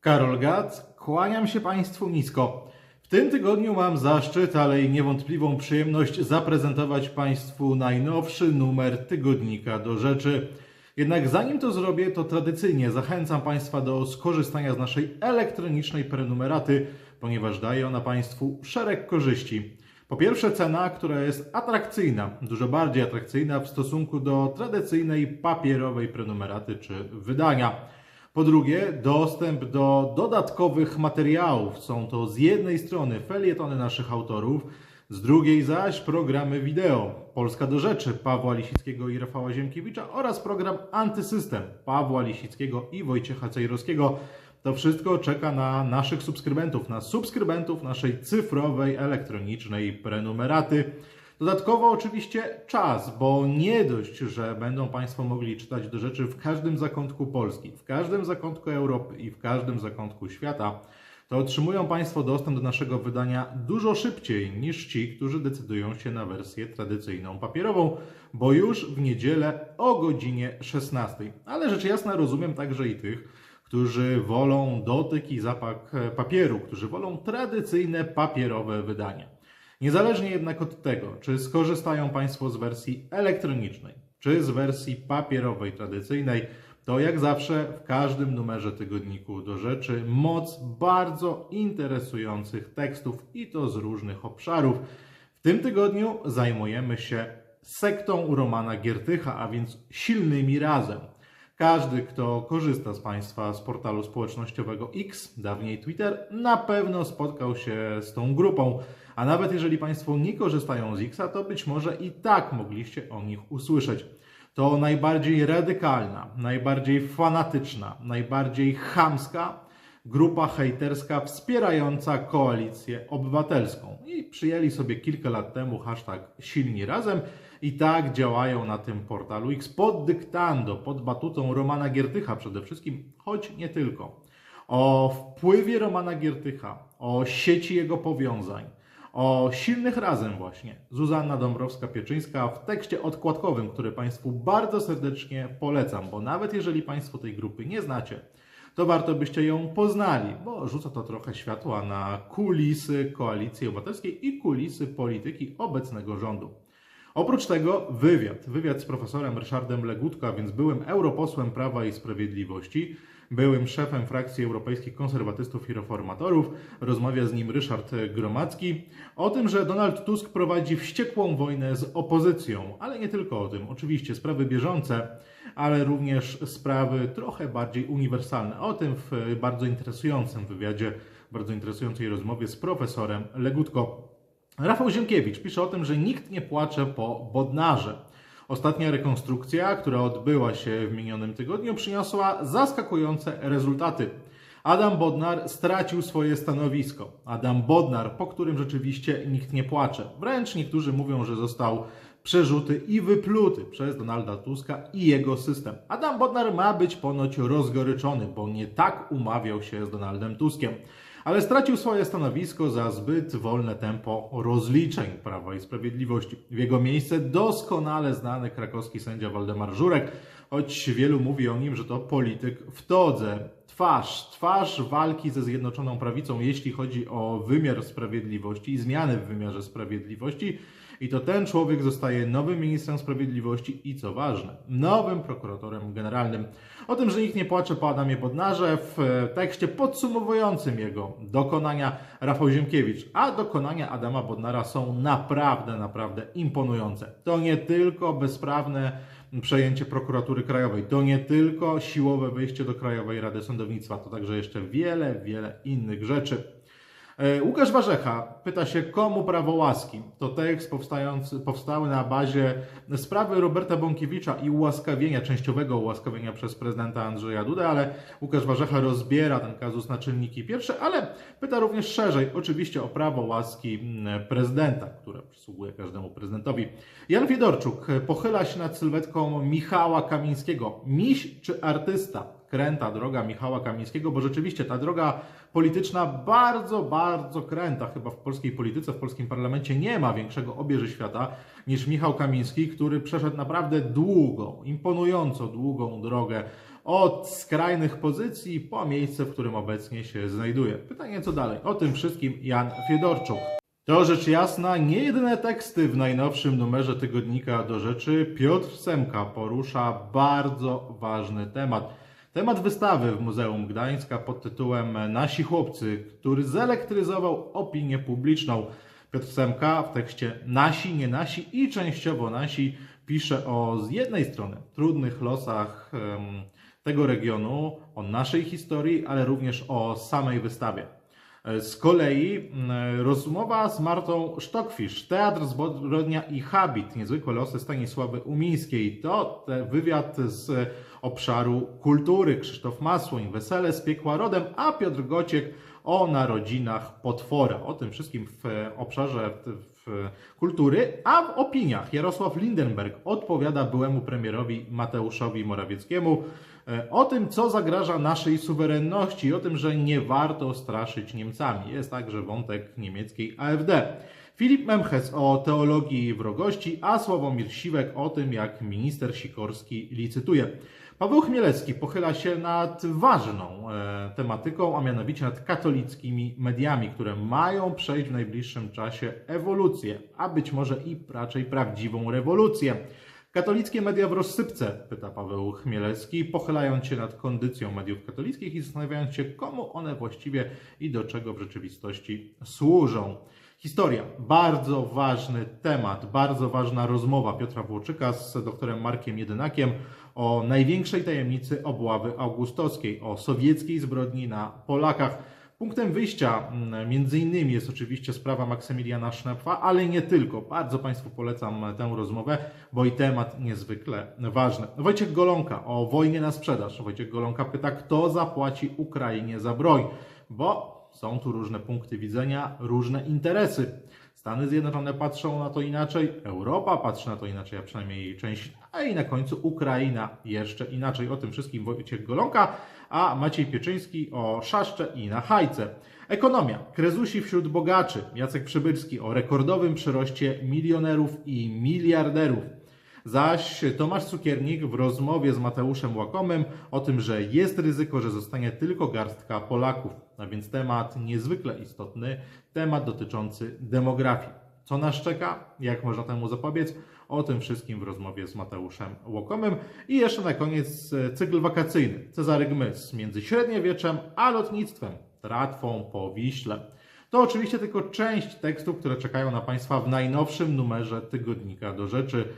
Karol Gac, kłaniam się Państwu nisko. W tym tygodniu mam zaszczyt, ale i niewątpliwą przyjemność zaprezentować Państwu najnowszy numer tygodnika do rzeczy. Jednak zanim to zrobię, to tradycyjnie zachęcam Państwa do skorzystania z naszej elektronicznej prenumeraty, ponieważ daje ona Państwu szereg korzyści. Po pierwsze, cena, która jest atrakcyjna, dużo bardziej atrakcyjna w stosunku do tradycyjnej papierowej prenumeraty czy wydania. Po drugie, dostęp do dodatkowych materiałów. Są to z jednej strony felietony naszych autorów, z drugiej zaś programy wideo. Polska do rzeczy Pawła Lisickiego i Rafała Ziemkiewicza oraz program Antysystem Pawła Lisickiego i Wojciecha Cejrowskiego. To wszystko czeka na naszych subskrybentów, na subskrybentów naszej cyfrowej, elektronicznej prenumeraty. Dodatkowo oczywiście czas, bo nie dość, że będą Państwo mogli czytać do rzeczy w każdym zakątku Polski, w każdym zakątku Europy i w każdym zakątku świata, to otrzymują Państwo dostęp do naszego wydania dużo szybciej niż ci, którzy decydują się na wersję tradycyjną papierową, bo już w niedzielę o godzinie 16. Ale rzecz jasna rozumiem także i tych, którzy wolą dotyk i zapach papieru, którzy wolą tradycyjne papierowe wydania. Niezależnie jednak od tego, czy skorzystają Państwo z wersji elektronicznej, czy z wersji papierowej, tradycyjnej, to jak zawsze w każdym numerze tygodniku do rzeczy moc bardzo interesujących tekstów i to z różnych obszarów. W tym tygodniu zajmujemy się sektą Romana Giertycha, a więc silnymi razem. Każdy, kto korzysta z Państwa z portalu społecznościowego X, dawniej Twitter, na pewno spotkał się z tą grupą. A nawet jeżeli Państwo nie korzystają z Xa, to być może i tak mogliście o nich usłyszeć. To najbardziej radykalna, najbardziej fanatyczna, najbardziej chamska grupa hejterska wspierająca koalicję obywatelską. I przyjęli sobie kilka lat temu hashtag silni razem i tak działają na tym portalu X pod dyktando, pod batutą Romana Giertycha przede wszystkim, choć nie tylko. O wpływie Romana Giertycha, o sieci jego powiązań, o silnych razem właśnie. Zuzanna Dąbrowska-Pieczyńska w tekście odkładkowym, który Państwu bardzo serdecznie polecam, bo nawet jeżeli Państwo tej grupy nie znacie, to warto byście ją poznali, bo rzuca to trochę światła na kulisy koalicji obywatelskiej i kulisy polityki obecnego rządu. Oprócz tego wywiad. Wywiad z profesorem Ryszardem Legutko, a więc byłym europosłem Prawa i Sprawiedliwości, byłym szefem frakcji europejskich konserwatystów i reformatorów. Rozmawia z nim Ryszard Gromacki o tym, że Donald Tusk prowadzi wściekłą wojnę z opozycją, ale nie tylko o tym. Oczywiście sprawy bieżące, ale również sprawy trochę bardziej uniwersalne. O tym w bardzo interesującym wywiadzie, bardzo interesującej rozmowie z profesorem Legutko. Rafał Ziemkiewicz pisze o tym, że nikt nie płacze po Bodnarze. Ostatnia rekonstrukcja, która odbyła się w minionym tygodniu, przyniosła zaskakujące rezultaty. Adam Bodnar stracił swoje stanowisko. Adam Bodnar, po którym rzeczywiście nikt nie płacze. Wręcz niektórzy mówią, że został przerzuty i wypluty przez Donalda Tuska i jego system. Adam Bodnar ma być ponoć rozgoryczony, bo nie tak umawiał się z Donaldem Tuskiem ale stracił swoje stanowisko za zbyt wolne tempo rozliczeń Prawa i Sprawiedliwości. W jego miejsce doskonale znany krakowski sędzia Waldemar Żurek, choć wielu mówi o nim, że to polityk w todze. Twarz, twarz walki ze Zjednoczoną Prawicą, jeśli chodzi o wymiar sprawiedliwości i zmiany w wymiarze sprawiedliwości. I to ten człowiek zostaje nowym ministrem sprawiedliwości i co ważne, nowym prokuratorem generalnym. O tym, że nikt nie płacze po Adamie Bodnarze w tekście podsumowującym jego dokonania Rafał Ziemkiewicz. A dokonania Adama Bodnara są naprawdę, naprawdę imponujące. To nie tylko bezprawne przejęcie prokuratury krajowej, to nie tylko siłowe wejście do Krajowej Rady Sądownictwa, to także jeszcze wiele, wiele innych rzeczy. E, Łukasz Warzecha pyta się, komu prawo łaski? To tekst powstający, powstały na bazie sprawy Roberta Bąkiewicza i ułaskawienia, częściowego ułaskawienia przez prezydenta Andrzeja Dudę, ale Łukasz Warzecha rozbiera ten kazus na czynniki pierwsze, ale pyta również szerzej, oczywiście o prawo łaski prezydenta, które przysługuje każdemu prezydentowi. Jan Wiedorczuk pochyla się nad sylwetką Michała Kamińskiego. Miś czy artysta? Kręta droga Michała Kamińskiego, bo rzeczywiście ta droga polityczna bardzo, bardzo kręta. Chyba w polskiej polityce, w polskim parlamencie nie ma większego obieży świata niż Michał Kamiński, który przeszedł naprawdę długą, imponująco długą drogę od skrajnych pozycji po miejsce, w którym obecnie się znajduje. Pytanie co dalej? O tym wszystkim Jan Fiedorczuk. To rzecz jasna, nie jedyne teksty w najnowszym numerze tygodnika do rzeczy. Piotr Semka porusza bardzo ważny temat. Temat wystawy w Muzeum Gdańska pod tytułem Nasi chłopcy, który zelektryzował opinię publiczną. Piotr Semka w tekście Nasi, nie nasi i częściowo nasi pisze o z jednej strony trudnych losach tego regionu, o naszej historii, ale również o samej wystawie. Z kolei rozmowa z Martą Sztokfisz, Teatr Zbrodnia i Habit, niezwykłe losy Stanisławy Umińskiej. To wywiad z obszaru kultury. Krzysztof Masłoń, Wesele z piekła rodem, a Piotr Gociek o narodzinach potwora. O tym wszystkim w obszarze w kultury, a w opiniach Jarosław Lindenberg odpowiada byłemu premierowi Mateuszowi Morawieckiemu e, o tym, co zagraża naszej suwerenności, o tym, że nie warto straszyć Niemcami. Jest także wątek niemieckiej AfD. Filip Memches o teologii wrogości, a Sławomir Siwek o tym, jak minister Sikorski licytuje. Paweł Chmielecki pochyla się nad ważną e, tematyką, a mianowicie nad katolickimi mediami, które mają przejść w najbliższym czasie ewolucję, a być może i raczej prawdziwą rewolucję. Katolickie media w rozsypce, pyta Paweł Chmielecki, pochylając się nad kondycją mediów katolickich i zastanawiając się, komu one właściwie i do czego w rzeczywistości służą. Historia. Bardzo ważny temat, bardzo ważna rozmowa Piotra Włoczyka z doktorem Markiem Jedynakiem o największej tajemnicy obławy augustowskiej, o sowieckiej zbrodni na Polakach. Punktem wyjścia mm, między innymi jest oczywiście sprawa Maksymiliana Sznepfa, ale nie tylko. Bardzo Państwu polecam tę rozmowę, bo i temat niezwykle ważny. Wojciech Golonka o wojnie na sprzedaż. Wojciech Golonka pyta, kto zapłaci Ukrainie za broń, bo są tu różne punkty widzenia, różne interesy. Stany Zjednoczone patrzą na to inaczej, Europa patrzy na to inaczej, a przynajmniej jej część, a i na końcu Ukraina jeszcze inaczej. O tym wszystkim Wojciech Golonka, a Maciej Pieczyński o szaszcze i na hajce. Ekonomia. Krezusi wśród bogaczy. Jacek Przybylski o rekordowym przyroście milionerów i miliarderów. Zaś Tomasz Cukiernik w rozmowie z Mateuszem Łakomem o tym, że jest ryzyko, że zostanie tylko garstka Polaków. A więc temat niezwykle istotny, temat dotyczący demografii. Co nas czeka? Jak można temu zapobiec? O tym wszystkim w rozmowie z Mateuszem Łokomem. I jeszcze na koniec cykl wakacyjny. Cezary Gmys między średniowieczem a lotnictwem. Tratwą po Wiśle. To oczywiście tylko część tekstów, które czekają na Państwa w najnowszym numerze tygodnika do rzeczy.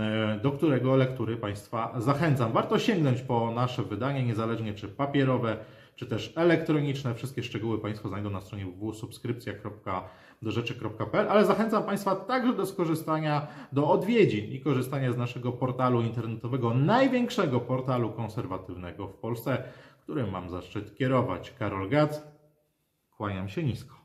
E, do którego lektury Państwa zachęcam. Warto sięgnąć po nasze wydanie, niezależnie czy papierowe, czy też elektroniczne. Wszystkie szczegóły Państwo znajdą na stronie www.subskrypcja.dorzeczy.pl, ale zachęcam Państwa także do skorzystania, do odwiedzin i korzystania z naszego portalu internetowego, największego portalu konserwatywnego w Polsce, którym mam zaszczyt kierować. Karol Gac, kłaniam się nisko.